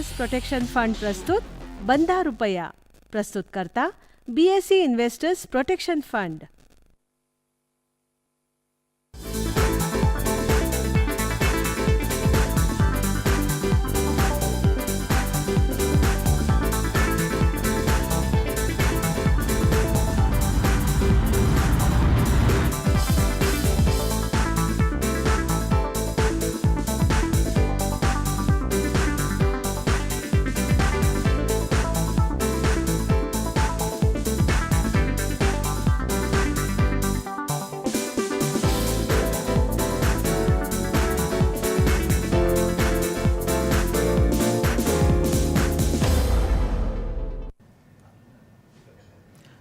Investors protection fund प्रस्तुत बंधा रुपया प्रस्तुत करता बीएसई इन्व्हेस्टर्स प्रोटेक्शन फंड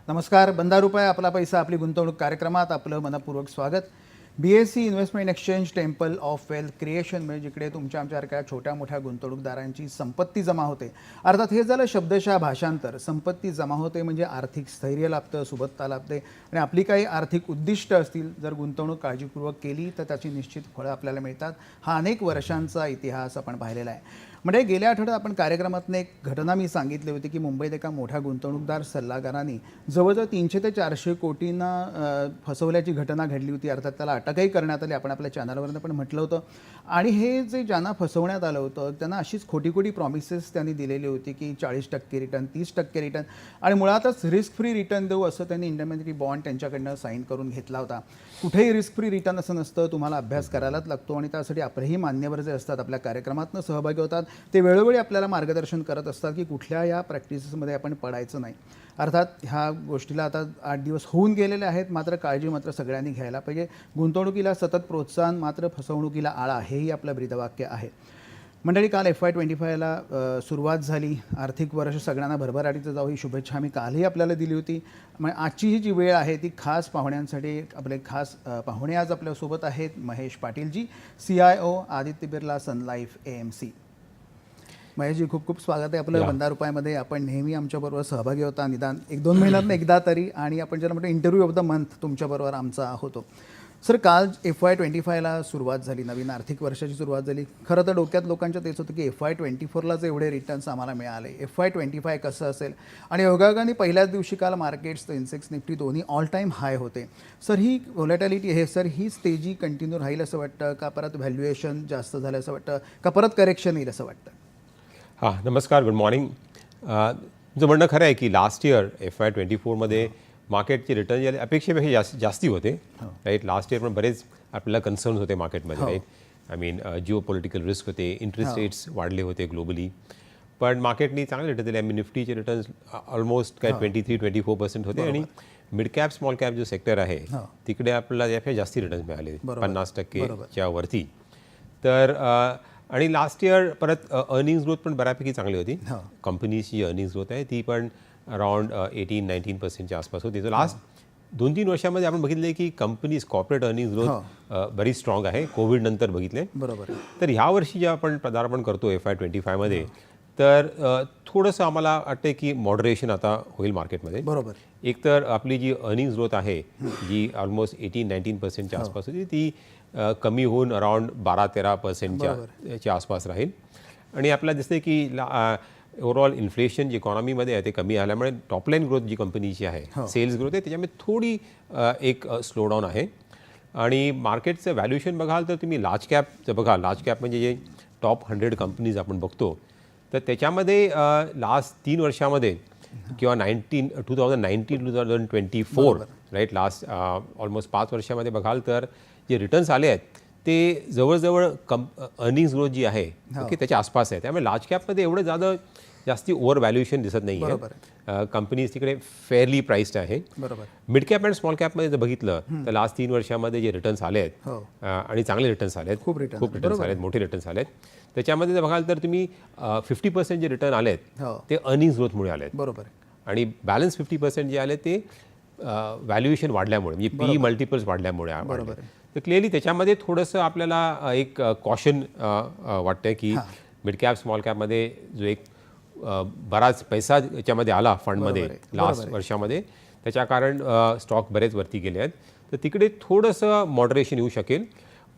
नमस्कार बंदा रुपये आपला पैसा आपली गुंतवणूक कार्यक्रमात आपलं मनपूर्वक स्वागत. B S C investment exchange temple of wealth creation म्हणजे जिकडे तुमच्या आमच्यासारख्या छोट्या मोठ्या गुंतवणूकदारांची संपत्ती जमा होते. अर्थात हे झालं शब्दशः भाषांतर. संपत्ती जमा होते म्हणजे आर्थिक स्थैर्य लाभतं सुबत्ता लाभते. आणि आपली काही आर्थिक उद्दिष्ट असतील जर गुंतवणूक काळजीपूर्वक केली तर त्याची निश्चित फळं आपल्याला मिळतात. हा अनेक वर्षांचा इतिहास आपण पाहिलेला आहे. म्हणजे गेल्या आठवड्यात आपण कार्यक्रमातून एक घटना मी सांगितली होती की मुंबईत एका मोठ्या गुंतवणूकदार सल्लागारांनी जवळजवळ तीनशे ते चारशे कोटींना फसवल्याची घटना घडली होती. अर्थात त्याला अटकही करण्यात आली. आपण आपल्या चॅनलवरनं पण म्हटलं होतं. आणि हे जे ज्यांना फसवण्यात आलं होतं त्यांना अशीच खोटी खोटी प्रॉमिसेस त्यांनी दिलेली होती की चाळीस टक्के रिटर्न तीस टक्के रिटर्न आणि मुळातच रिस्क फ्री रिटर्न देऊ असं त्यांनी इंडियन बॉन्ड त्यांच्याकडनं साईन करून घेतला होता. कुठेही रिस्क फ्री रिटर्न असं नसतं. तुम्हाला अभ्यास करायलाच लागतो आणि त्यासाठी आपलेही मान्यवर जे असतात आपल्या कार्यक्रमातनं सहभागी होतात. ते वेळोवेळी आपल्याला मार्गदर्शन करत असतात की कुठल्या या प्रॅक्टिसेसमध्ये आपण पडायचं नाही. अर्थात ह्या गोष्टीला आता आठ दिवस होऊन गेलेले आहेत मात्र काळजी मात्र सगळ्यांनी घ्यायला पाहिजे. गुंतवणुकीला सतत प्रोत्साहन मात्र फसवणुकीला आळा हेही आपलं ब्रीदवाक्य आहे. मंडळी काल एफ वाय ट्वेंटी फायला सुरुवात झाली. आर्थिक वर्ष सगळ्यांना भरभराटीचं जाऊ ही शुभेच्छा आम्ही कालही आपल्याला दिली होती. मग आजची ही जी वेळ आहे ती खास पाहुण्यांसाठी आपले खास पाहुणे आज आपल्यासोबत आहेत. महेश पाटीलजी C I O Aditya Birla sun life A M C. Maheshji खूप खूप स्वागत आहे आपलं बंदा रुपयामध्ये. आपण नेहमी आमच्याबरोबर सहभागी होता. निदान एक दोन महिन्यात एकदा तरी. आणि आपण ज्याला म्हणतो इंटरव्ह्यू ऑफ द मंथ तुमच्याबरोबर आमचा होतो. सर काल एफ वाय ट्वेंटी फायला सुरुवात झाली नवीन आर्थिक वर्षाची सुरुवात झाली. खरं तर डोक्यात लोकांच्या तेच होतं की एफ वाय ट्वेंटी फोरलाच एवढे रिटर्न्स आम्हाला मिळाले. एफ वाय ट्वेंटी फाय कसं असेल? आणि योगायोगाने पहिल्याच दिवशी काल मार्केट्स इन्सेक्स निफ्टी दोन्ही ऑल टाईम हाय होते. सर ही व्हॉलेटॅलिटी हे सर ही तेजी कंटिन्यू राहील असं वाटतं? का परत व्हॅल्युएशन जास्त झालं असं वाटतं? का परत करेक्शन येईल असं वाटतं? हां नमस्कार गुड मॉर्निंग तुमचं म्हणणं खरं आहे की last year F Y twenty फोरमध्ये मार्केटचे रिटर्न जे अपेक्षेपेक्षा जास्त जास्ती होते राईट लास्ट इयर पण बरेच आपल्याला कन्सर्न होते मार्केटमध्ये right I mean geopolitical risk होते इंटरेस्ट रेट्स वाढले होते ग्लोबली पण मार्केटनी चांगले रिटर्न दिले. आय मीन निफ्टीचे रिटर्न्स ऑलमोस्ट काय twenty three twenty four percent होते आणि मिड कॅप स्मॉल कॅप जो सेक्टर आहे तिकडे आपल्याला यापेक्षा जास्ती रिटर्न्स मिळाले. पन्नास टक्केच्या वरती. तर आणि लास्ट इयर परत अर्निंग्स ग्रोथ पण बऱ्यापैकी चांगली होती. कंपनीची अर्निंग्स ग्रोथ आहे. ती पण अराउंड एटीन नाईन्टीन पर्सेंटच्या आसपास होती. तर लास्ट दोन तीन वर्षामध्ये आपण बघितले की कंपनीज कॉर्पोरेट अर्निंग्स ग्रोथ बरी स्ट्रॉंग आहे. कोविड नंतर बघितले बरोबर. तर ह्या वर्षी जेव्हा आपण पदार्पण करतो एफ आय ट्वेंटी फायमध्ये तर अ, थोडंसं आम्हाला वाटतं की मॉडरेशन आता होईल मार्केटमध्ये बरोबर. एक तर आपली जी अर्निंग्स ग्रोथ आहे जी ऑलमोस्ट एटीन नाईन्टीन पर्सेंटच्या आसपास होती ती कमी होऊन अराउंड बारा तेरा पर्सेंटच्या च्या आसपास राहील. आणि आपल्याला दिसते की ओव्हरऑल इन्फ्लेशन जी इकॉनॉमीमध्ये आहे ते कमी आल्यामुळे टॉपलाईन ग्रोथ जी कंपनीची आहे सेल्स ग्रोथ आहे त्याच्यामध्ये थोडी एक स्लो डाऊन आहे. आणि मार्केटचं व्हॅल्युएशन बघाल तर तुम्ही लार्ज कॅपचं बघा लार्ज कॅप म्हणजे जे टॉप हंड्रेड कंपनीज आपण बघतो तर त्याच्यामध्ये लास्ट तीन वर्षामध्ये किंवा nineteen two thousand nineteen two thousand twenty four right last almost पाच वर्षामध्ये बघाल तर जे रिटर्न्स आले आहेत ते जवळजवळ कंप अर्निंग्स ग्रोथ जी आहे ओके त्याच्या आसपास आहे. त्यामुळे लार्ज कॅपमध्ये एवढं जादा जास्ती ओव्हर व्हॅल्युएशन दिसत नाही आहे. कंपनीज तिकडे फेअरली प्राईस्ड आहे. बरोबर मिड कॅप अँड स्मॉल कॅपमध्ये जर बघितलं तर लास्ट तीन वर्षामध्ये जे रिटर्न्स आले आहेत हो. आणि चांगले रिटर्न्स आले आहेत. खूप खूप रिटर्न्स आले आहेत मोठे रिटर्न्स आले आहेत. त्याच्यामध्ये जर बघाल तर तुम्ही फिफ्टी पर्सेंट जे रिटर्न आले आहेत हो. ते अर्निंग्स ग्रोथमुळे आले आहेत बरोबर आणि बॅलन्स फिफ्टी पर्सेंट जे आले ते व्हॅल्युएशन वाढल्यामुळे म्हणजे पी मल्टिपल्स वाढल्यामुळे वाढले. तर क्लिअरली त्याच्यामध्ये थोडंसं आपल्याला एक कॉशन वाटतंय की मिड कॅप स्मॉल कॅपमध्ये जो एक बराच पैसा याच्यामध्ये आला फंडमध्ये लास्ट वर्षामध्ये. त्याच्या कारण स्टॉक बरेच वरती गेले आहेत. तर तिकडे थोडंसं मॉडरेशन येऊ शकेल.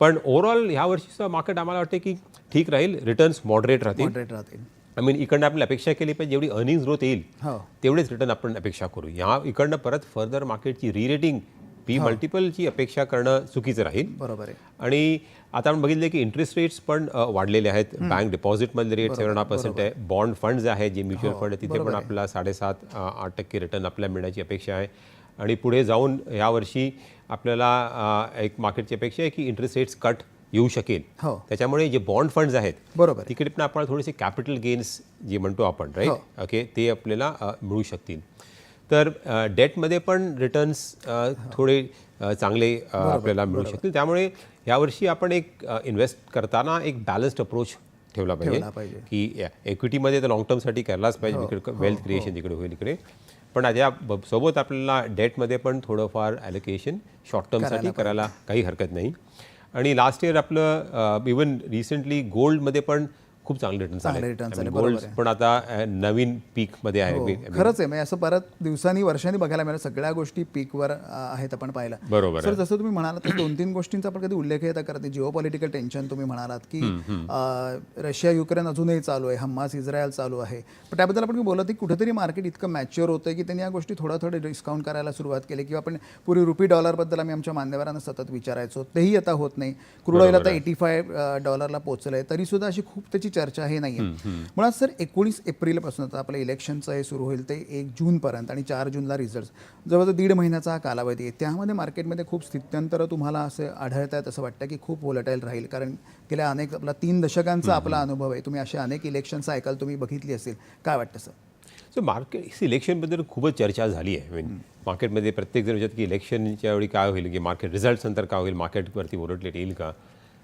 पण ओव्हरऑल ह्या वर्षीचं मार्केट आम्हाला वाटते की ठीक राहील. रिटर्न्स मॉडरेट राहतील. मॉडरेट राहतील. आय मीन इकडनं आपल्याला अपेक्षा केली पाहिजे. जेवढी अर्निंग्स ग्रोथ येईल हो. तेवढेच रिटर्न आपण अपेक्षा करू. या इकडनं परत फर्दर मार्केटची री रेटिंग पी मल्टिपलची अपेक्षा करणं चुकीचं राहील. बरोबर आहे. आणि आता आपण बघितलं की इंटरेस्ट रेट्स पण वाढलेले आहेत. बँक डिपॉझिटमधले रेट सेवन हा पर्सेंट आहे. बॉन्ड फंड जे आहेत जे म्युच्युअल फंड आहे तिथे पण आपल्याला साडेसात आठ टक्के रिटर्न आपल्याला मिळण्याची अपेक्षा आहे. आणि पुढे जाऊन यावर्षी आपल्याला अ, एक मार्केटची अपेक्षा आहे की इंटरेस्ट रेट्स कट येऊ शकेल. हो. त्याच्यामुळे जे बॉन्ड फंड्स आहेत बरोबर आहे. तिकडे पण आपण थोडेसे कॅपिटल गेन्स जे म्हणतो आपण राईट ओके ते आपल्याला मिळू शकतील. तर डेटमध्ये पण रिटर्न्स थोडे चांगले आपल्याला मिळू शकतील. त्यामुळे यावर्षी आपण एक इन्व्हेस्ट करताना एक बॅलन्स्ड अप्रोच ठेवला पाहिजे. की एक्विटीमध्ये तर लॉंग टर्मसाठी करायलाच पाहिजे इकडे वेल्थ क्रिएशन तिकडे होईल इकडे पण आता या ब- सोबत आपल्याला डेटमध्ये पण थोडंफार ॲलोकेशन शॉर्ट टर्मसाठी करायला काही हरकत नाही. आणि लास्ट इयर आपलं इवन रिसेंटली गोल्डमध्ये पण खूप चांगले रिटर्न्स चांगले returns आले, गोल्ड पण आता नवीन पीकमध्ये आहे. हो, खरंच आहे. म्हणजे असं परत दिवसांनी वर्षांनी बघायला मिळालं सगळ्या गोष्टी पीकवर आहेत आपण पाहिलं बरोबर सर जसं तुम्ही म्हणालात तसं दोन तीन गोष्टींचा आपण कधी उल्लेख येता करत जिओ पॉलिटिकल टेन्शन तुम्ही म्हणालात की अं, रशिया युक्रेन अजूनही चालू आहे. हम्मास इस्रायल चालू आहे. पण त्याबद्दल आपण बोलत की कुठेतरी मार्केट इतकं मॅच्युअर होतं की त्यांनी या गोष्टी थोडं थोडं डिस्काउंट करायला सुरुवात केली किंवा आपण पूर्वी रुपी डॉलरबद्दल आम्ही आमच्या मान्यवरांना सतत विचारायचो. तेही आता होत नाही. क्रूड ऑइल आता एटी फाय डॉलरला पोहोचलं आहे तरी सुद्धा अशी खूप त्याची चर्चा हे नाही मुळात सर एकोणीस एप्रिलपासून आता आपलं इलेक्शनचं हे सुरू होईल ते एक जूनपर्यंत आणि चार जूनला रिझल्ट जवळजवळ दीड महिन्याचा हा कालावधी आहे. त्यामध्ये मार्केटमध्ये खूप स्थित्यंतर तुम्हाला असे आढळत आहेत असं वाटतं की खूप व्होलटाईल राहील. कारण गेल्या अनेक आपला तीन दशकांचा आपला अनुभव आहे. तुम्ही असे अनेक इलेक्शन सायकल तुम्ही बघितली असेल. काय वाटतं सर? सो मार्केट सिलेक्शनबद्दल खूपच चर्चा झाली आहे. मीन मार्केटमध्ये प्रत्येक जण की इलेक्शनच्या वेळी काय होईल की मार्केट रिझल्ट नंतर काय होईल मार्केटवरती ओरडलेट येईल का?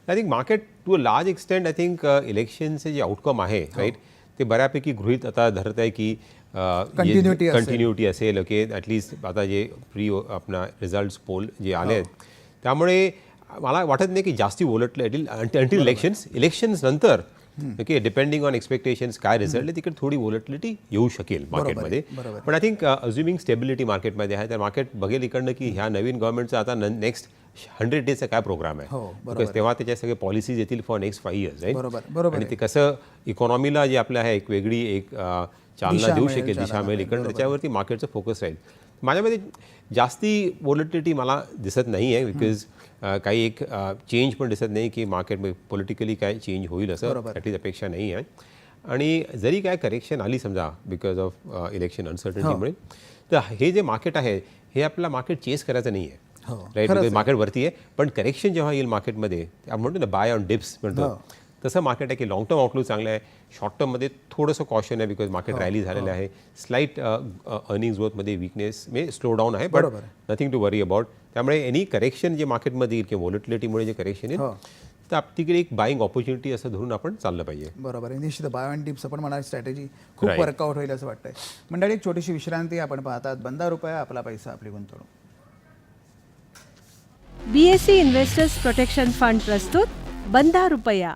I think market to a large extent I think इलेक्शनचे जे आउटकम आहे राईट ते बऱ्यापैकी गृहित आता धरत आहे की. कंटिन्युटी असेल ओके ॲटलिस्ट आता जे प्री आपला रिझल्ट पोल जे आले आहेत त्यामुळे मला वाटत नाही की जास्ती ओलटलं अंटिल इलेक्शन्स इलेक्शन्स नंतर ओके डिपेंडिंग ऑन एक्सपेक्टेशन्स काय रिझल्ट आहे तिकडे थोडी वोलटिलिटी येऊ शकेल मार्केटमध्ये पण आय थिंक अज्युमिंग स्टेबिलिटी मार्केटमध्ये आहे तर मार्केट बघेल इकडनं की ह्या नवीन गव्हर्नमेंटचा आता नेक्स्ट हंड्रेड डेजचा काय प्रोग्राम आहे. हो, Because तेव्हा त्याच्या सगळे पॉलिसीज येतील फॉर नेक्स्ट फाईव्ह इयर्स बरोबर आणि ते कसं इकॉनॉमीला जे आपलं आहे एक वेगळी एक अ, चालना देऊ शकेल दिशा मिळेल. मिळेल, इकडं त्याच्यावरती मार्केटचं फोकस राहील. माझ्यामध्ये जास्ती वोलटिलिटी मला दिसत नाही आहे बिकॉज काही एक चेंज पण दिसत नाही की मार्केट पॉलिटिकली काय चेंज होईल असं. त्याची अपेक्षा नाही आहे. आणि जरी काय करेक्शन आली समजा बिकॉज ऑफ इलेक्शन अनसर्टनिटीमुळे तर हे जे मार्केट आहे हे आपल्याला मार्केट चेस करायचं नाही आहे. हो, राईट मार्केट वरती आहे पण करेक्शन जेव्हा येईल मार्केटमध्ये आपण म्हणतो ना बाय ऑन डिप्स म्हणतो. तसं मार्केट आहे की लॉंग टर्म आउटलुक चांगलं आहे. शॉर्ट टर्ममध्ये थोडंसं कॉशन आहे बिकॉज मार्केट रॅली झालेलं आहे. स्लाईट अर्निंग्स ग्रोथमध्ये विकनेस म्हणजे स्लो डाऊन आहे बट बरोबर नथिंग टू वरी अबाउट त्यामुळे एनी करेक्शन जे मार्केटमध्ये येईल किंवा वॉलिटिलिटीमुळे जे करेक्शन येईल तर आप- तिकडे एक बाईंग ऑपॉर्च्युनिटी असं धरून आपण चाललं पाहिजे. बरोबर आहे. निश्चित बाय अँड टिप्स आपण म्हणाल स्ट्रॅटेजी खूप. वर्कआउट होईल असं वाटतंय. मंडळी एक छोटीशी विश्रांती आपण पाहतात. बंदा रुपया आपला पैसा आपली गुंतवणूक. बीएससी इन्व्हेस्टर्स प्रोटेक्शन फंड प्रस्तुत बंधा रुपया.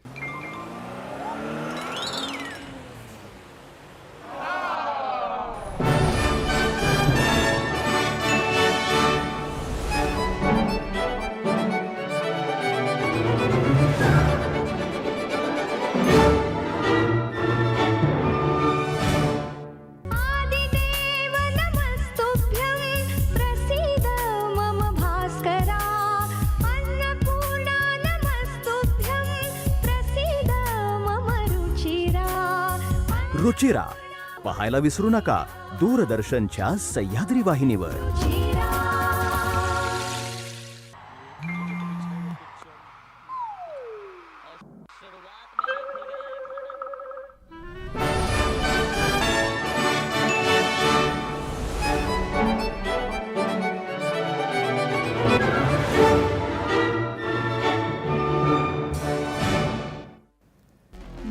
पाहायला विसरू नका. दूरदर्शनच्या सह्याद्री वाहिनीवर.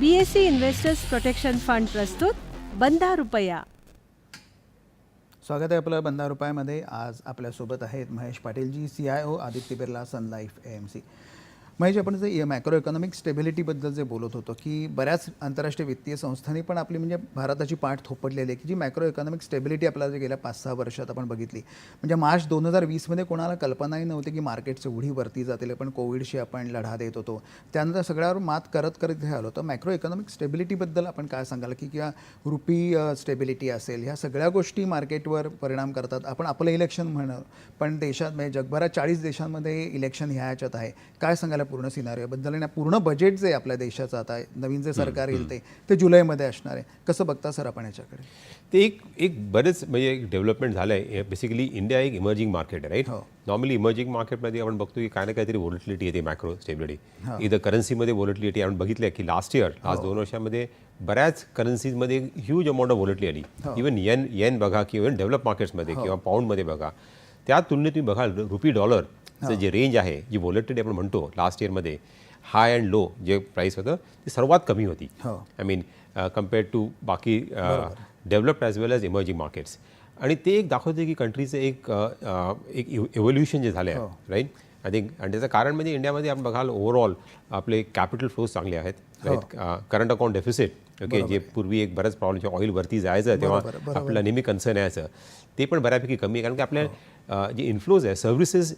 बीएससी इन्व्हेस्टर्स प्रोटेक्शन फंड प्रस्तुत. बंधा रुपया स्वागत आहे आपलं बंधा रुपयामध्ये आज आपल्यासोबत आहेत Mahesh Patilji C I O Aditya Birla Sun Life A M C Mahesh आपण जे मॅक्रो इकॉनॉमिक स्टेबिलिटीबद्दल जे बोलत होतो की बऱ्याच आंतरराष्ट्रीय वित्तीय संस्थांनी पण आपली म्हणजे भारताची पाठ थोपटलेली आहे की जी मॅक्रो इकॉनॉमिक स्टेबिलिटी आपल्याला जे गेल्या पाच सहा वर्षात आपण बघितली. म्हणजे मार्च दोन हजार वीसमध्ये कोणाला कल्पनाही नव्हती की मार्केटचे उडी वरती जातील पण कोविडशी आपण लढा देत होतो. त्यानंतर सगळ्यावर मात करत करत हे आलो. तर मॅक्रो इकॉनॉमिक स्टेबिलिटीबद्दल आपण काय सांगाल की किंवा रुपी स्टेबिलिटी असेल ह्या सगळ्या गोष्टी मार्केटवर परिणाम करतात. आपण आपलं इलेक्शन म्हणू पण देशात म्हणजे जगभरात चाळीस देशांमध्ये इलेक्शन ह्या ह्याच्यात आहे. काय सांगायला पूर्ण सिनारिओबद्दल आणि पूर्ण बजेट जे आपल्या देशाचं आता नवीन जे सरकार येईल ते ते जुलैमध्ये असणार आहे. कसं बघता सर आपण याच्याकडे? ते एक एक बरेच म्हणजे एक डेव्हलपमेंट झालं आहे बेसिकली इंडिया एक इमर्जिंग मार्केट आहे राईट. नॉर्मली इमर्जिंग मार्केटमध्ये आपण बघतो की काय ना काहीतरी वोलटिलिटी येते मॅक्रो स्टेबिलिटी इथं करन्सीमध्ये वोलटिलिटी आपण बघितलं की लास्ट इयर लास्ट दोन वर्षामध्ये बऱ्याच करन्सीजमध्ये ह्यूज अमाऊंट ऑफ वोलटिली आली. इवन येन येन बघा किंवा इव्हन डेव्हलप मार्केट्समध्ये किंवा पाऊंडमध्ये बघा. त्या तुलनेत तुम्ही बघाल रुपी डॉलरचं जे रेंज आहे जी वोलटिलिटी आपण म्हणतो लास्ट इयरमध्ये हाय अँड लो जे प्राईस होतं ते सर्वात कमी होती. हो. आय मीन कम्पेअर्ड टू बाकी developed as well as emerging markets आणि ते एक दाखवते की कंट्रीचं एक अ, अ, एक एव्होल्युशन जे झालं आहे राईट आय थिंक आणि त्याचं कारण म्हणजे इंडियामध्ये आपण बघाल ओव्हरऑल आपले कॅपिटल फ्लोज चांगले आहेत right current account deficit okay जे पूर्वी एक बरंच प्रॉब्लेम ऑइल वरती जायचं तेव्हा आपल्याला नेहमी कन्सर्न यायचं. ते पण बऱ्यापैकी कमी आहे कारण की आपल्या अ, जे इन्फ्लोज आहे सर्व्हिसेस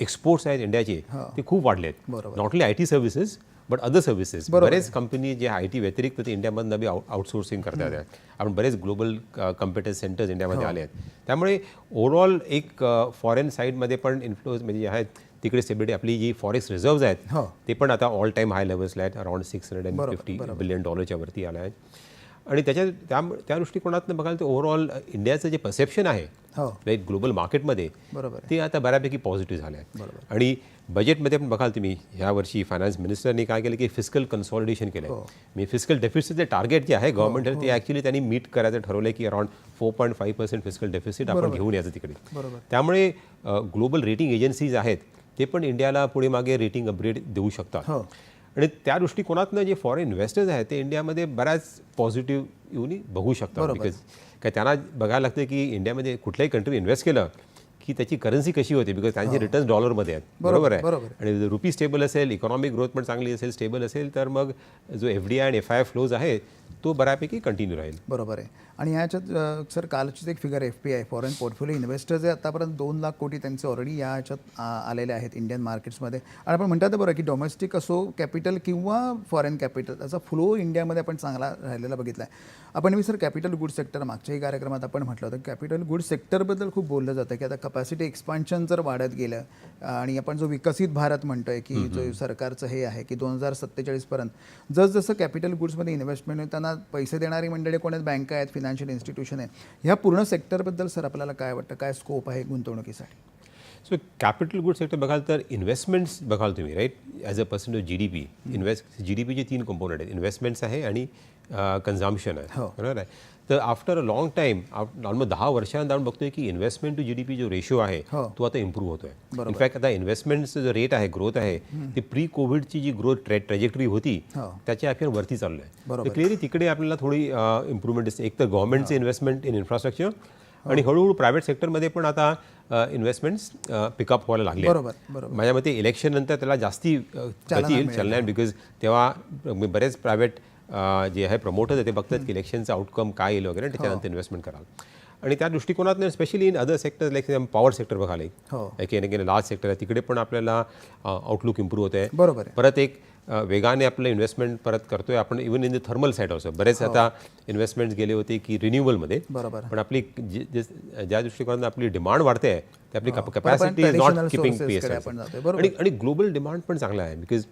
एक्सपोर्ट्स आहेत इंडियाचे ते खूप वाढले आहेत not only I T services but other services बरेच कंपनी जे आय टी व्यतिरिक्त ते इंडियामधनं बी आउटसोर्सिंग करतात. आहेत आपण बरेच ग्लोबल कम्प्युटन्स सेंटर्स इंडियामध्ये आले आहेत. त्यामुळे ओव्हरऑल एक फॉरेन साईडमध्ये पण इन्फ्लोज म्हणजे जे आहेत तिकडे स्टेबिलिटी आपली जी फॉरेक्स रिझर्व्ह आहेत हो. ते पण आता ऑल टाईम हाय लेवल्सला आहेत. Around six hundred and fifty billion डॉलरच्या वरती आला आहे आणि त्याच्या त्या त्या दृष्टिकोनातनं बघाल तर ओव्हरऑल इंडियाचं जे परसेप्शन आहे हो. राईट ग्लोबल मार्केटमध्ये बरोबर ते आता बऱ्यापैकी पॉझिटिव्ह झाले आहे. आणि बजेटमध्ये पण बघाल तुम्ही ह्या वर्षी फायनान्स मिनिस्टरनी काय केलं की फिजिकल कन्सॉलिडेशन केलं आहे मी फिजिकल डेफिसिटचे टार्गेट जे आहे गव्हर्नमेंट ते ॲक्च्युली त्यांनी मीट करायचं ठरवलं की around four point five percent physical deficit आपण घेऊन यायचं तिकडे. त्यामुळे ग्लोबल रेटिंग एजन्सीज आहेत ते पण इंडियाला पुढे मागे रेटिंग अपग्रेड देऊ शकतात. हो. आणि त्या दृष्टिकोनातनं जे फॉरेन इन्व्हेस्टर्स आहेत ते इंडियामध्ये बऱ्याच पॉझिटिव्ह येऊन बघू शकतात. बिकॉज काय त्यांना बघायला लागतं की इंडियामध्ये कुठल्याही कंट्री इन्व्हेस्ट केलं की त्याची करन्सी कशी होते? बिकॉज त्यांचे रिटर्न्स डॉलरमध्ये आहेत. बरोबर आहे. आणि रुपी स्टेबल असेल इकॉनॉमिक ग्रोथ पण चांगली असेल स्टेबल असेल तर मग जो एफ डी आय आणि एफ आय फ्लोज आहे तो बऱ्यापैकी कंटिन्यू राहील. बरोबर आहे. आणि ह्याच्यात सर कालचीच एक figure F P I foreign portfolio investors आहे आतापर्यंत दोन लाख कोटी त्यांचे ऑलरेडी या ह्याच्यात आलेले आहेत इंडियन मार्केट्समध्ये आणि आपण म्हणतात बरं की डोमेस्टिक असो कॅपिटल किंवा फॉरेन कॅपिटल त्याचा फ्लो इंडियामध्ये आपण चांगला राहिलेला बघितला आहे आपण मी सर कॅपिटल गुड सेक्टर मागच्याही कार्यक्रमात आपण म्हटलं होतं कॅपिटल गुड सेक्टरबद्दल खूप बोललं जातं की आता कपॅसिटी एक्सपान्शन जर वाढत गेलं आणि आपण जो विकसित भारत म्हणतोय की जो सरकारचं हे आहे की दोन हजार सत्तेचाळीसपर्यंत जसजसं कॅपिटल गुड्समध्ये इन्व्हेस्टमेंट होईल त्यांना पैसे देणारी मंडळी कोण आहेत? बँका आहेत फिनान्शियल इन्स्टिट्यूशन आहे ह्या पूर्ण सेक्टरबद्दल सर आपल्याला काय वाटतं? काय स्कोप आहे गुंतवणुकीसाठी? सो कॅपिटल गुड सेक्टर बघाल तर इन्व्हेस्टमेंट्स बघाल तुम्ही right as a percent of G D P invest G D पीचे तीन कंपोनंट आहेत. इन्व्हेस्टमेंट्स आहे आणि कन्झम्शन आहे. बरोबर आहे? तर after a long time almost दहा वर्षानंतर आपण बघतोय की investment to G D P जो रेशो आहे हो. तो आता इम्प्रूव्ह होतोय. इनफॅक्ट आता इन्व्हेस्टमेंटचं जो रेट आहे ग्रोथ आहे ती प्री कोविडची जी ग्रोथ ट्रे ट्रेजेक्टरी होती हो. त्याच्या आपण वरती चाललं आहे तर क्लिअरली तिकडे आपल्याला थोडी इम्प्रूव्हमेंट दिसते. एक तर गव्हर्नमेंटचे इन्व्हेस्टमेंट इन इन्फ्रास्ट्रक्चर आणि हळूहळू प्रायव्हेट सेक्टरमध्ये पण आता इन्व्हेस्टमेंट्स पिकअप व्हायला लागले बरोबर, बरोबर. माझ्या मते इलेक्शन नंतर त्याला जास्ती गती येईल चालणार बिकॉज तेव्हा अ, बरेच प्रायव्हेट जे आहे प्रमोटर्स ते बघतात की इलेक्शनचं आउटकम काय येईल वगैरे त्याच्यानंतर इन्व्हेस्टमेंट कराल आणि त्या दृष्टिकोनात specially in other sector like power sector बघाले हो. की लार्ज सेक्टर आहे तिकडे पण आपल्याला आउटलुक इम्प्रूव्ह होत आहे बरोबर. परत एक वेगाने आपलं इन्व्हेस्टमेंट परत करतोय आपण even in the thermal side also बरेच आता इन्व्हेस्टमेंट्स गेले होते की रिन्युएबलमध्ये बरोबर. पण आपली ज्या दृष्टिकोनातून आपली डिमांड वाढते आहे ते आपली capacity is not keeping pace. बरोबर. आणि आणि ग्लोबल डिमांड पण चांगला आहे बिकॉज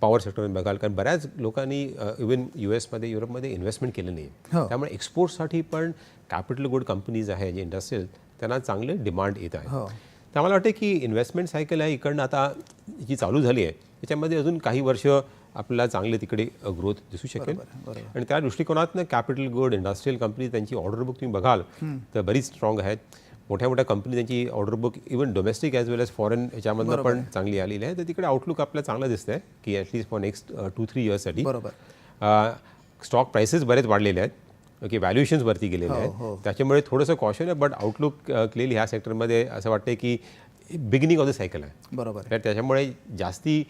पॉवर सेक्टरमध्ये बघाल कारण बऱ्याच लोकांनी इव्हन यू एसमध्ये युरोपमध्ये इन्व्हेस्टमेंट केलं नाही हो. त्यामुळे एक्सपोर्टसाठी पण कॅपिटल गुड कंपनीज आहे जे इंडस्ट्रियल त्यांना चांगले डिमांड येत आहे हो. तर आम्हाला वाटतं की इन्व्हेस्टमेंट सायकल आहे इकडनं आता जी चालू झाली आहे त्याच्यामध्ये अजून काही वर्ष आपल्याला चांगले तिकडे ग्रोथ दिसू शकेल. आणि त्या दृष्टिकोनातनं कॅपिटल गुड इंडस्ट्रियल कंपनी त्यांची ऑर्डर बुक तुम्ही बघाल तर बरीच स्ट्रॉंग आहेत. मोठ्या मोठ्या कंपनी त्यांची order book even domestic as well as foreign ह्याच्यामधनं पण चांगली आलेली आहे. तर तिकडे आउटलुक आपल्याला चांगलं दिसतंय की at least for next two three इयर्ससाठी बरोबर. स्टॉक प्राइसेस बरेच वाढलेले आहेत. ओके व्हॅल्युएशन्स वरती गेलेले आहेत. त्याच्यामुळे थोडंसं कॉशन आहे बट आउटलुक क्लिअरली ह्या सेक्टरमध्ये असं वाटतं की बिगिनिंग ऑफ द सायकल आहे. बरोबर तर त्याच्यामुळे जास्ती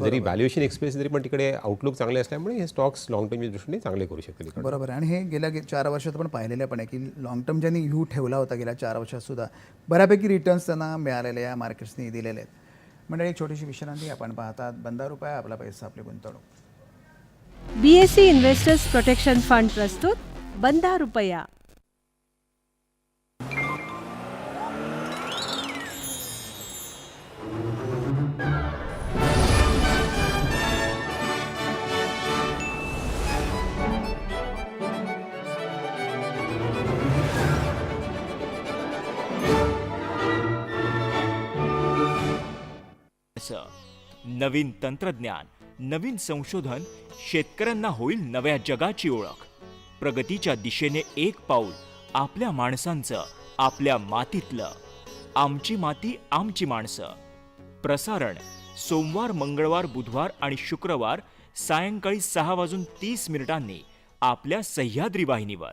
जरी व्हॅल्युएशन एक्सप्रेस जरी पण तिकडे आउटलुक चांगले असल्यामुळे हे स्टॉक्स लॉंग टर्मच्या दृष्टीने चांगले करू शकतील बरोबर आहे. आणि हे गेल्या चार वर्षात पण पाहिलेलं पण आहे की लॉंग टर्म ज्यांनी व्ह्यू ठेवला होता गेल्या चार वर्षात सुद्धा बऱ्यापैकी रिटर्न्स त्यांना मिळालेले या मार्केट्सनी दिलेले आहेत. म्हणजे एक छोटीशी विश्रांती आपण पाहतात. बंदा रुपये आपला पैसा आपली गुंतवणूक. बीएससी इन्व्हेस्टर्स प्रोटेक्शन फंड प्रस्तुत बंधा रुपया. नवीन तंत्रज्ञान नवीन संशोधन शेतकऱ्यांना होईल नव्या जगाची ओळख. प्रगतीच्या दिशेने एक पाऊल आपल्या माणसांचं आपल्या मातीतलं. आमची माती आमची माणसं. प्रसारण सोमवार मंगळवार बुधवार आणि शुक्रवार सायंकाळी सहा वाजून तीस मिनिटांनी आपल्या सह्याद्री वाहिनीवर.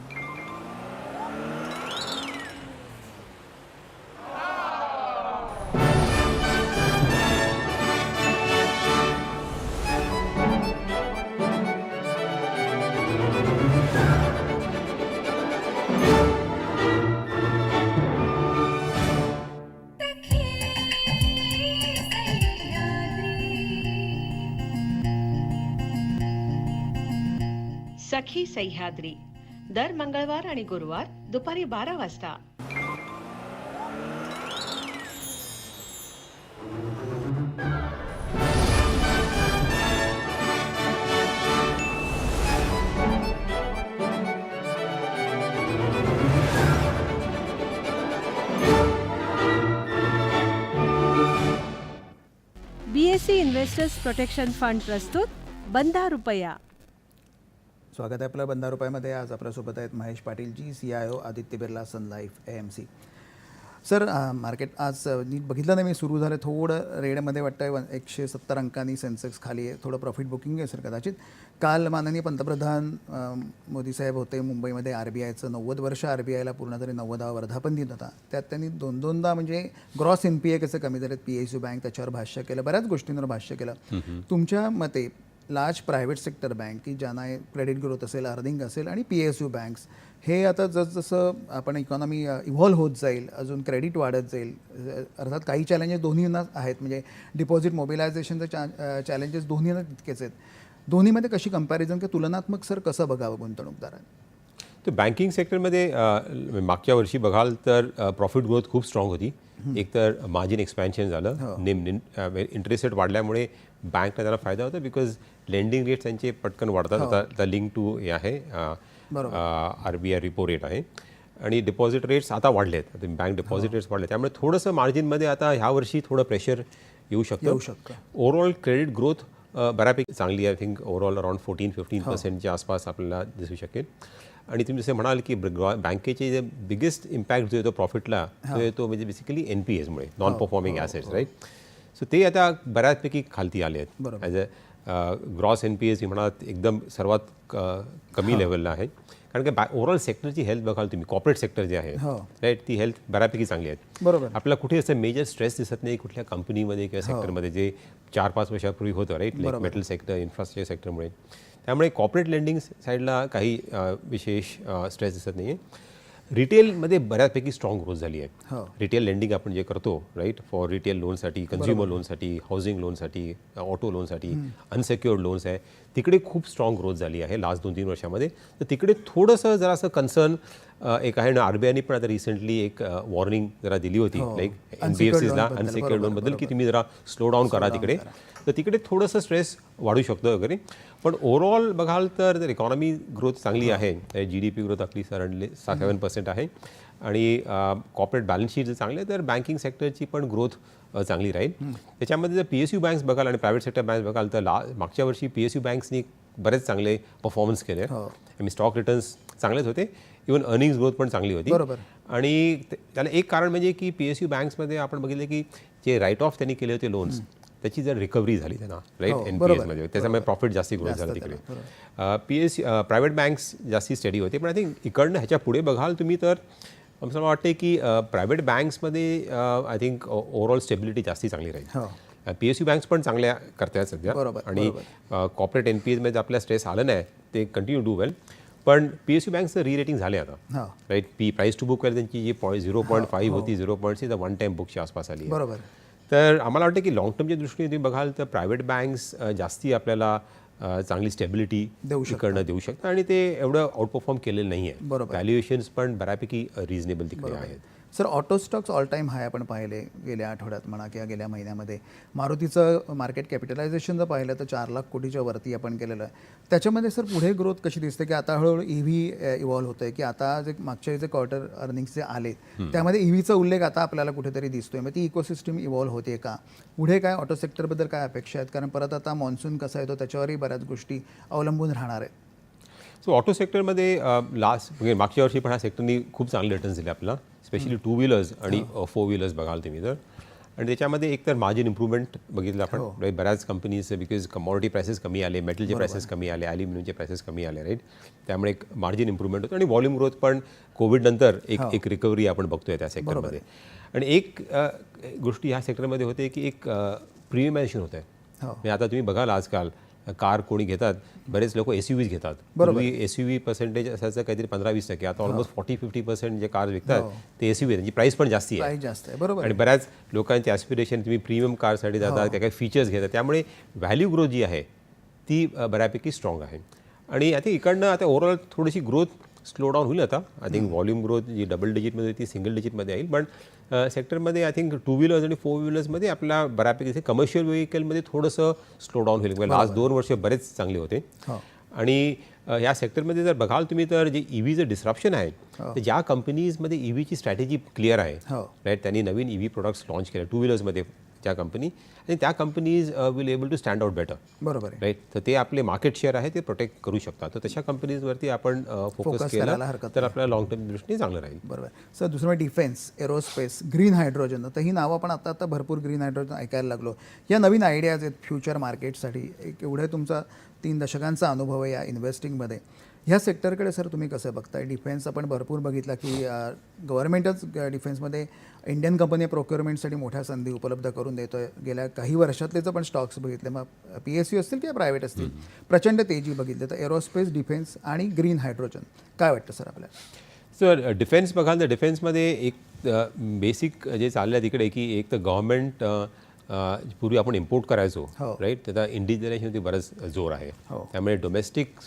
सखी सह्याद्री. दर मंगळवार आणि गुरुवार दुपारी बारा वाजता. बीएससी इन्व्हेस्टर्स प्रोटेक्शन फंड प्रस्तुत बंधा रुपया. स्वागत आहे आपलं बंदा रुपयामध्ये. आज आपल्यासोबत आहेत Mahesh Patil ji C I O Aditya Birla Sun Life A M C sir market आज नीट बघितलं नाही मी सुरू झालं थोडं रेडमध्ये वाटतं आहे वन एकशे सत्तर अंकांनी सेन्सेक्स खाली आहे थोडं प्रॉफिट बुकिंग आहे सर कदाचित. काल माननीय पंतप्रधान मोदी साहेब होते मुंबईमध्ये आर बी आयचं नव्वद वर्ष आर बी आयला पूर्ण तरी नव्वदावा वर्धापन दिन होता. त्यात त्यांनी दोन दोनदा म्हणजे ग्रॉस एन पी ए कसं कमी झालेत पी एस यू बँक त्याच्यावर भाष्य केलं बऱ्याच गोष्टींवर भाष्य केलं. तुमच्या मते लार्ज प्रायव्हेट सेक्टर बँक की ज्यांना क्रेडिट ग्रोथ असेल अर्निंग असेल आणि पी एस यू बँक्स हे आता जसजसं आपण इकॉनॉमी इव्हॉल्व होत जाईल अजून क्रेडिट वाढत जाईल अर्थात काही चॅलेंजेस दोन्हींना आहेत. म्हणजे डिपॉझिट मोबिलायझेशनचं चा चॅलेंजेस दोन्हींना तितकेच आहेत. दोन्हीमध्ये कशी कंपॅरिझन किंवा तुलनात्मक सर कसं बघावं गुंतवणूकदारांनी? तर बँकिंग सेक्टरमध्ये मागच्या वर्षी बघाल तर प्रॉफिट ग्रोथ खूप स्ट्रॉंग होती. एक तर मार्जिन एक्सपॅन्शन झालं. निम इंटरेस्ट रेट वाढल्यामुळे बँकला त्याला फायदा होता बिकॉज लेंडिंग रेट त्यांचे पटकन वाढतात. आता द लिंक टू हे आहे. R B I repo rate आहे. आणि डिपॉझिट रेट्स आता वाढलेत. आता बँक डिपॉझिट रेट्स वाढले त्यामुळे थोडंसं मार्जिनमध्ये आता ह्या वर्षी थोडं प्रेशर येऊ शकतं. येऊ शकतं. ओव्हरऑल क्रेडिट ग्रोथ बऱ्यापैकी चांगली I think overall around fourteen fifteen पर्सेंटच्या आसपास आपल्याला दिसू शकेल. आणि तुम्ही जसे म्हणाल की बँकेचे जे बिगेस्ट इम्पॅक्ट जो येतो प्रॉफिटला तो येतो म्हणजे basically N P एसमुळे non performing assets right so ते आता बऱ्याचपैकी खालती आले आहेत as a gross N P S म्हणाल एकदम सर्वात कमी लेवलला आहे. कारण की ओव्हरऑल सेक्टरची हेल्थ बघाल तुम्ही कॉर्पोरेट सेक्टर जे आहे हो. राईट ती हेल्थ बऱ्यापैकी चांगली आहे. बरोबर. आपल्याला कुठे असं मेजर स्ट्रेस दिसत नाही कुठल्या कंपनीमध्ये किंवा सेक्टरमध्ये जे चार पाच वर्षापूर्वी होतं राईट मेटल सेक्टर इन्फ्रास्ट्रक्चर सेक्टरमुळे त्यामुळे कॉर्पोरेट लेंडिंग साईडला काही विशेष स्ट्रेस दिसत नाही आहे रिटेलमध्ये बऱ्यापैकी स्ट्रॉंग ग्रोथ झाली हो. आहे रिटेल लेंडिंग आपण जे करतो राईट फॉर रिटेल लोनसाठी कन्झ्युमर लोनसाठी हाऊसिंग लोनसाठी ऑटो लोनसाठी अनसेक्युअर्ड लोन्स आहे. तिकडे खूप स्ट्रॉंग ग्रोथ झाली आहे लास्ट दोन तीन वर्षामध्ये. तर तिकडे थोडंसं जरासं कन्सर्न एक आहे ना आर बी आयने पण आता रिसेंटली एक वॉर्निंग जरा दिली होती. लाईक एन बी एफ सीजला अनसेक्युअर्ड लोनबद्दल की तुम्ही जरा स्लो डाऊन करा तिकडे. तर तिकडे थोडंसं स्ट्रेस वाढू शकतं वगैरे. पण ओव्हरऑल बघाल तर जर इकॉनॉमी ग्रोथ चांगली आहे जी डी पी ग्रोथ आपली सरंडली सेवन पर्सेंट आहे. आणि कॉर्पोरेट बॅलन्स शीट जर चांगली तर बँकिंग सेक्टरची पण ग्रोथ चांगली राहील. त्याच्यामध्ये जर पी एस यू बँक्स बघाल आणि प्रायव्हेट सेक्टर बँक्स बघाल तर ला मागच्या वर्षी पी एस यू बँक्सनी बरेच चांगले परफॉर्मन्स केले. आणि स्टॉक रिटर्न्स चांगलेच होते. इवन अर्निंग्स ग्रोथ पण चांगली होती. बरोबर. आणि ते- त्याला एक कारण म्हणजे की पी एस यू बँक्समध्ये आपण बघितलं की जे राईट ऑफ त्यांनी केले होते लोन्स त्याची जर रिकव्हरी झाली त्यांना राईट एन पी एसमध्ये त्याच्यामुळे प्रॉफिट जास्ती ग्रोथ झाला तिकडे. पी एस प्रायव्हेट बँक्स जास्ती स्टडी होते पण आय थिंक इकडनं ह्याच्या पुढे बघाल तुम्ही तर मला वाटते की प्रायव्हेट बँक्समध्ये आय थिंक ओव्हरऑल स्टेबिलिटी जास्ती चांगली राहील. पी एस यू बँक्स पण चांगल्या करतायत सध्या. बरोबर, आणि कॉर्पोरेट एन पी एसमध्ये आपल्या स्ट्रेस आलं नाही ते कंटिन्यू डू वेल पण पी एस यू बँकचं री रेटिंग झाले आता. Right P price to book त्यांची जी पॉईंट झिरो पॉईंट फाईव्ह होती zero point six one time बुकच्या आसपास आली. बरोबर. तर आम्हाला वाटतं की लॉंग टर्मच्या दृष्टीने तुम्ही बघाल तर प्रायव्हेट बँक्स जास्ती आपल्याला चांगली स्टेबिलिटी देऊ. इकडनं देऊ शकतात आणि ते एवढं आउट परफॉर्म केलेलं नाही आहे बरोबर. व्हॅल्युएशन्स पण बऱ्यापैकी रिझनेबल तिकडे आहेत sir auto stocks all time high आपण पाहिले गेल्या आठवड्यात म्हणा किंवा गेल्या महिन्यामध्ये. मारुतीचं मार्केट कॅपिटलायझेशन जर पाहिलं तर चार लाख कोटीच्या वरती आपण केलेलं आहे. त्याच्यामध्ये सर पुढे ग्रोथ कशी दिसते की आता हळूहळू ई व्ही इव्हॉल्व्ह होतं आहे की आता जे मागच्या जे क्वार्टर अर्निंग्स जे आले त्यामध्ये ई व्हीचा उल्लेख आता आपल्याला कुठेतरी दिसतोय. मग ती इकोसिस्टम इव्हॉल्व्ह होते का? पुढे काय ऑटो सेक्टरबद्दल काय अपेक्षा आहेत? कारण परत आता मान्सून कसा येतो त्याच्यावरही बऱ्याच गोष्टी अवलंबून राहणार आहेत. सो ऑटो सेक्टरमध्ये लास्ट म्हणजे मागच्या वर्षी पण ह्या सेक्टरनी खूप चांगले रिटर्न्स दिले आपल्याला स्पेशली टू व्हीलर्स आणि फोर व्हीलर्स बघाल तुम्ही तर. आणि त्याच्यामध्ये एक तर मार्जिन इम्प्रूव्हमेंट बघितलं आपण. राईट बऱ्याच कंपनीज बिकॉज कमॉडिटी प्राइसेस कमी आले मेटलचे प्राइसेस कमी आले ॲल्युमिनियमचे प्राइसेस कमी आले राईट त्यामुळे एक मार्जिन इम्प्रूव्हमेंट होतं. आणि व्हॉल्यूम ग्रोथ पण कोविडनंतर एक एक रिकव्हरी आपण बघतोय त्या सेक्टरमध्ये आणि एक गोष्टी ह्या सेक्टरमध्ये होते की एक प्रिमियमायझेशन होत आहे म्हणजे आता तुम्ही बघाल आजकाल कार कोणी घेतात बरेच लोक एस यू व्हीज घेतात. पूर्वी एस यू व्ही पर्सेंटेज असायचं काहीतरी पंधरा वीस टक्के. आता ऑलमोस्ट फॉर्टी फिफ्टी पर्सेंट जे कार विकतात ते एस यू व्ही त्यांची प्राईस पण जास्ती आहे. जास्त आहे. बरोबर. आणि बऱ्याच लोकांचे ॲस्पिरेशन तुम्ही प्रीमियम कारसाठी जातात त्या काही फीचर्स घेतात. त्यामुळे व्हॅल्यू ग्रोथ जी आहे ती बऱ्यापैकी स्ट्रॉंग आहे. आणि आय थिंक इकडनं आता ओव्हरऑल थोडीशी ग्रोथ स्लो डाऊन होईल आता. आय थिंक व्हॉल्यूम ग्रोथ जी डबल डिजिटमध्ये ती सिंगल डिजिटमध्ये येईल. पण सेक्टरमध्ये आय थिंक टू व्हीलर्स आणि फोर व्हीलर्समध्ये आपल्या बऱ्यापैकी कमर्शियल व्हेकलमध्ये थोडंसं स्लो डाऊन होईल. लास्ट दोन वर्ष बरेच चांगले होते. आणि अ, या सेक्टरमध्ये जर बघाल तुम्ही तर जे ई व्हीचं डिस्ट्रप्शन आहे तर ज्या कंपनीजमध्ये ई व्हीची स्ट्रॅटेजी क्लिअर आहे हो. राईट त्यांनी नवीन ई व्ही प्रोडक्ट्स लॉन्च केले टू व्हीलर्समध्ये ज्या कंपनी आणि त्या companies will able to stand out better बरोबर राईट तर ते आपले मार्केट शेअर आहे ते प्रोटेक्ट करू शकतात. तर तशा कंपनीजवरती आपण फोकस करायला केला हरकत तर आपल्याला लॉंग टर्म दृष्टीने चांगलं राहील. बरोबर सर दुसरं डिफेन्स एरोस्पेस ग्रीन हायड्रोजन तर ही नावं आपण आता आता भरपूर ग्रीन हायड्रोजन ऐकायला लागलो. या नवीन आयडियाज आहेत फ्युचर मार्केटसाठी एक एवढे तुमचा तीन दशकांचा अनुभव आहे या इन्व्हेस्टिंगमध्ये ह्या सेक्टरकडे सर तुम्ही कसं बघताय? डिफेन्स आपण भरपूर बघितला की गव्हर्नमेंटच डिफेन्समध्ये इंडियन कंपनी प्रोक्युरमेंटसाठी मोठ्या संधी उपलब्ध करून देतोय. गेल्या काही वर्षातलेच पण स्टॉक्स बघितले. मग पी एस यू असतील किंवा प्रायव्हेट असतील? प्रचंड तेजी बघितली. तर एरोस्पेस डिफेन्स आणि ग्रीन हायड्रोजन काय वाटतं सर आपल्याला? सर डिफेन्स बघाल तर डिफेन्समध्ये एक बेसिक जे चाललं आहे तिकडे की एक तर गव्हर्नमेंट पूर्वी आपण इम्पोर्ट करायचो हो. राईट त्याचा इंडिजिनेशनवरती बरंच जोर आहे. हो. त्यामुळे डोमेस्टिक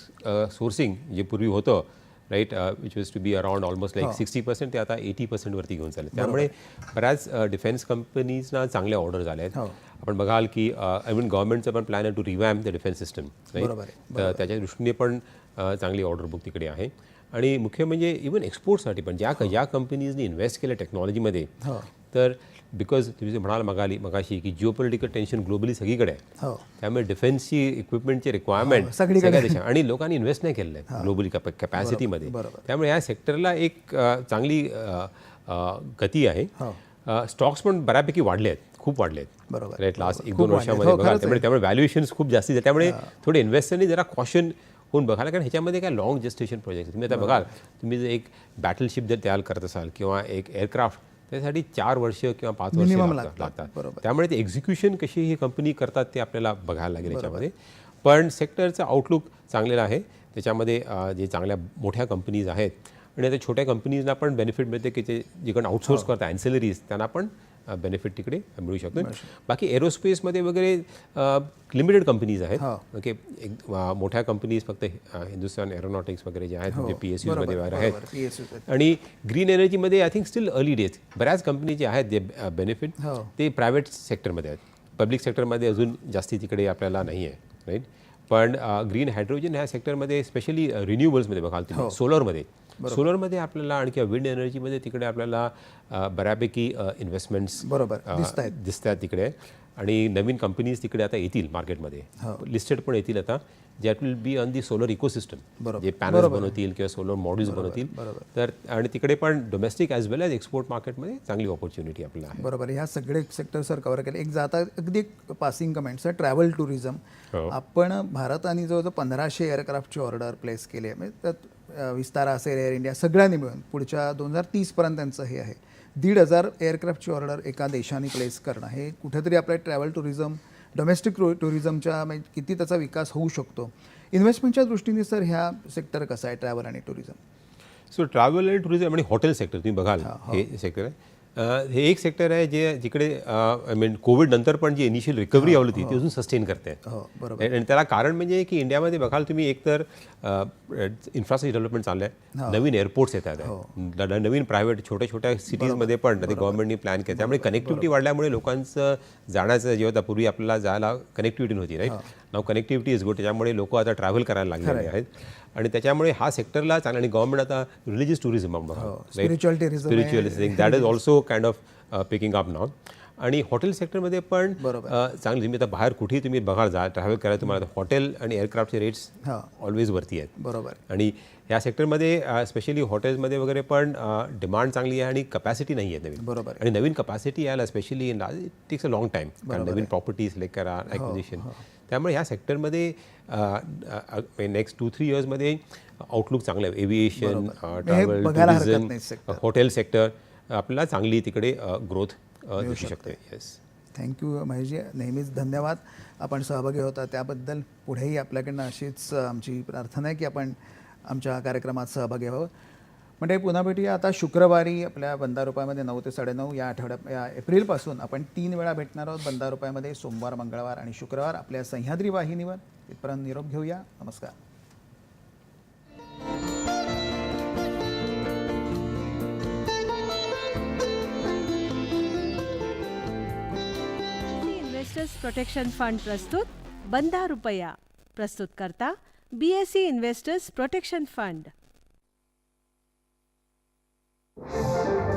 सोर्सिंग जे पूर्वी होतं right which was to be around almost like sixty percent ते आता एटी पर्सेंटवरती घेऊन चालले. त्यामुळे बऱ्याच डिफेन्स कंपनीजना चांगल्या ऑर्डर झाल्या आहेत. हो. आपण बघाल की इव्हन गव्हर्नमेंटचा पण प्लॅन आहे to revamp the defence system तर त्याच्या दृष्टीने पण चांगली ऑर्डर बुक तिकडे आहे. आणि मुख्य म्हणजे इवन एक्सपोर्टसाठी पण ज्या ज्या कंपनीजनी इन्व्हेस्ट केलं टेक्नॉलॉजीमध्ये हो. तर बिकॉज तुम्ही म्हणाल मगाली मगाशी की जिओपॉलिटिकल टेन्शन ग्लोबली सगळीकडे आहे. हो. त्यामुळे डिफेन्सची इक्विपमेंटची रिक्वायरमेंट हो. सगळ्या देशात आणि लोकांनी इन्व्हेस्ट नाही केलेलं आहे ग्लोबली कॅपॅसिटीमध्ये बरोबर. त्यामुळे या सेक्टरला एक चांगली गती आहे. हो. स्टॉक्स पण बऱ्यापैकी वाढले आहेत. खूप वाढले आहेत. बरोबर. राईट लास्ट एक दोन. वर्षामध्ये हो, बघा त्यामुळे व्हॅल्युएशन्स खूप जास्ती आहेत. त्यामुळे थोडे इन्व्हेस्टरनी जरा कॉशन होऊन बघायला कारण ह्याच्यामध्ये काय लॉंग जेस्टेशन प्रोजेक्ट तुम्ही आता बघाल तुम्ही जर एक बॅटलशिप जर तयार करत असाल किंवा एक एअरक्राफ्ट त्यासाठी चार वर्ष किंवा पाच वर्ष लागतात. त्यामुळे ते एक्झिक्युशन कशी ही कंपनी करतात ते आपल्याला बघायला लागेल याच्यामध्ये. पण सेक्टरचं आउटलुक चांगलेलं आहे. त्याच्यामध्ये जे चांगल्या मोठ्या कंपनीज आहेत आणि आता छोट्या कंपनीजना पण बेनिफिट मिळते की ते जिकडे आउटसोर्स हो. करतात अँसेलरीज त्यांना पण बेनिफिट तिकडे मिळू शकतो बाकी एरोस्पेसमध्ये वगैरे लिमिटेड कंपनीज आहेत हो. ओके एक मोठ्या कंपनीज फक्त हिंदुस्तान एरोनॉटिक्स वगैरे जे आहेत म्हणजे पी एस यूमध्ये वगैरे. आहेत. आणि green एनर्जीमध्ये I think still early days बऱ्याच कंपनी जे आहेत जे बेनिफिट हो. ते प्रायव्हेट सेक्टरमध्ये आहेत पब्लिक सेक्टरमध्ये अजून जास्ती तिकडे आपल्याला नाही आहे राईट पण ग्रीन हायड्रोजन ह्या सेक्टरमध्ये स्पेशली रिन्युएबल्समध्ये बघाल हो. तुम्ही सोलरमध्ये सोलरमध्ये आपल्याला आणि किंवा विंड एनर्जीमध्ये तिकडे आपल्याला बऱ्यापैकी इन्व्हेस्टमेंट्स बरोबर. दिसत आहेत तिकडे. आणि नवीन कंपनीज तिकडे आता येतील मार्केटमध्ये हो. लिस्टेड पण येतील आता. That will be on the solar ecosystem. जे पॅनल्स बनवतील किंवा सोलर मॉड्यूल्स बनवतील. तर आणि तिकडे पण domestic as well as export मार्केटमध्ये चांगली ऑपॉर्च्युनिटी आपल्याला आहे. बरोबर. ह्या सगळे सेक्टर सर कव्हर केले. एक जाता अगदी passing comment sir travel tourism हो. आपण भारताने जवळजवळ पंधराशे एअरक्राफ्टची ऑर्डर प्लेस केली आहे. म्हणजे विस्तारा असेल एअर इंडिया सगळ्यांनी मिळून पुढच्या दोन हजार तीसपर्यंत त्यांचं हे आहे. दीड हजार एअरक्राफ्टची ऑर्डर एका देशाने प्लेस करणं. हे कुठेतरी आपल्या ट्रॅव्हल टुरिझम डोमेस्टिक टुरिझमच्या म्हणजे किती त्याचा विकास होऊ शकतो. इन्व्हेस्टमेंटच्या दृष्टीने सर ह्या सेक्टर कसं आहे ट्रॅव्हल आणि tourism so travel and tourism आणि हॉटेल सेक्टर तुम्ही बघाल हे सेक्टर आहे. हे एक सेक्टर आहे जे जिकडे आय मीन कोविड नंतर पण जी इनिशियल रिकव्हरी हवी होती ती अजून सस्टेन करते. हो बरोबर. आणि त्याला कारण म्हणजे की इंडियामध्ये बघाल तुम्ही एकतर इन्फ्रास्ट्रक्चर डेव्हलपमेंट चाललं आहे नवीन एअरपोर्ट्स येतात. आहे. न- नवीन प्रायव्हेट छोट्या छोट्या सिटीजमध्ये पण ते गव्हर्नमेंटनी प्लॅन केलं. त्यामुळे कनेक्टिव्हिटी वाढल्यामुळे लोकांचं जाण्याचं जेव्हा आता पूर्वी आपल्याला जायला कनेक्टिव्हिटी नव्हती right now connectivity is good त्याच्यामुळे लोक आता ट्रॅव्हल करायला लागलेले आहेत. आणि त्याच्यामुळे हा सेक्टरला चांगला आणि गव्हर्नमेंट आता religious tourism. Spiritual that is also kind of picking up now आणि हॉटेल सेक्टरमध्ये पण अ, चांगली तुम्ही आता बाहेर कुठेही तुम्ही बघा जा ट्रॅव्हल करायला तुम्हाला हॉटेल आणि एअरक्राफ्टचे रेट्स हा. ऑलवेज वरती आहेत. बरोबर. आणि या सेक्टरमध्ये स्पेशली हॉटेल्समध्ये वगैरे पण डिमांड चांगली आहे आणि कपॅसिटी नाही आहे नवीन. बरोबर. आणि नवीन कपॅसिटी यायला specially in takes a long time कारण नवीन प्रॉपर्टी सिलेक्ट करा हो, ॲक्विजिशन त्यामुळे ह्या सेक्टरमध्ये नेक्स्ट टू थ्री इयर्समध्ये आउटलुक चांगलं आहे. Aviation travel tourism. Hotel sector आपल्याला चांगली तिकडे ग्रोथ दिसू शकते. Yes thank you Maheshji. नेहमीच धन्यवाद. आपण सहभागी होता त्याबद्दल. पुढेही आपल्याकडनं अशीच आमची प्रार्थना आहे की आपण आमच्या कार्यक्रमात सहभागी व्हावं म्हणजे पुन्हा भेटूया. आता शुक्रवारी आपल्या बंदा रुपयामध्ये नऊ ते साडेनऊ या आठवड्या या एप्रिलपासून आपण तीन वेळा भेटणार आहोत बंदा रुपयामध्ये सोमवार मंगळवार आणि शुक्रवार. आपल्या सह्याद्री वाहिनीवर तिथपर्यंत निरोप घेऊया. नमस्कार. इन्व्हेस्टर्स प्रोटेक्शन फंड प्रस्तुत बंधा रुपया प्रस्तुत करता BSE investors protection fund Thank you.